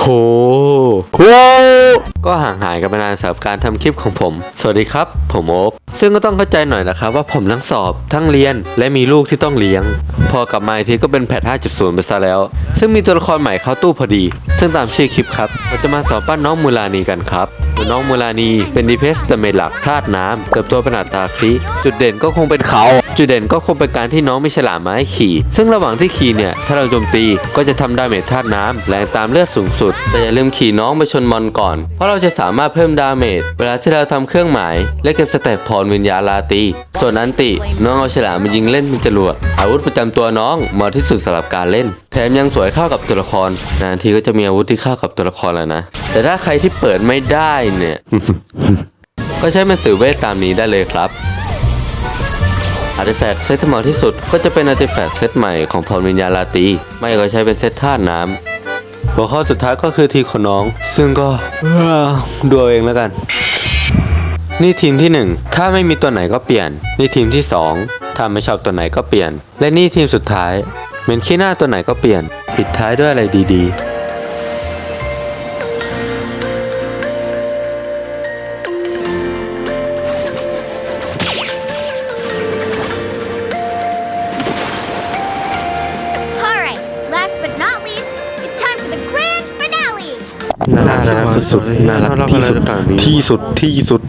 โหโหก็ห่างหายกันไปนานสำหรับการทำคลิปของผม สวัสดีครับ ผมโอ๊บซึ่งก็ต้องเข้าใจหน่อยนะครับว่าผมทั้งสอบทั้งเรียนและมีลูกที่ต้องเลี้ยง พอกลับมาทีก็เป็นแพท 5.0 ไปซะแล้ว ซึ่งมีตัวละครใหม่เข้าตู้พอดี ซึ่งตามชื่อคลิปครับเราจะมาสอนปั้นน้องมูลานีกันครับน้องมูลานีเป็นดีเพสแต่เมหลักธาตุน้ำเติบโตเป็นอัตราคลิจุดเด่นก็คงเป็นเขา จุดเด่นก็คงเป็นการที่น้องไม่ฉลามมาให้ขี่ ซึ่งระหว่างที่ขี่เนี่ย ถ้าเราโจมตีก็จะทำดาเมจธาตุน้ำแรงตามเลือดสูงสุด แต่อย่าลืมขี่น้องไปชนมอนก่อนเพราะเราจะสามารถเพิ่มดาเมจเวลาที่เราทำเครื่องหมาย และเก็บสเตตพรวิญญาลาตี ส่วนอันติ น้องเอาฉลามมายิงเล่นเป็นจรวดอาวุธประจำตัวน้องเหมาะที่สุดสำหรับการเล่น แถมยังสวยเข้ากับตัวละคร นานทีก็จะมีอาวุธที่เข้ากับตัวละครแล้วนะ แต่ถ้าใครที่เปิดไม่ได้เนี่ย ก็ใช้มันสือเวทตามนี้ได้เลยครับอาร์ติแฟกต์เซตที่เหมาะที่สุดก็จะเป็นอาร์ติแฟกต์เซตใหม่ของพรวิญญาลาตี ไม่ก็ใช้เป็นเซตธาตุน้ำ หัวข้อสุดท้ายก็คือทีมของน้อง ซึ่งก็ดูเอาเองแล้วกัน นี่ทีมที่ 1 ถ้าไม่มีตัวไหนก็เปลี่ยน นี่ทีมที่ 2 ถ้าไม่ชอบตัวไหนก็เปลี่ยน และนี่ทีมสุดท้ายเหม็นขี้หน้าตัวไหนก็เปลี่ยน ปิดท้ายด้วยอะไรดีๆ น่ารักสุดๆน่ารักที่สุดที่สุดที่สุด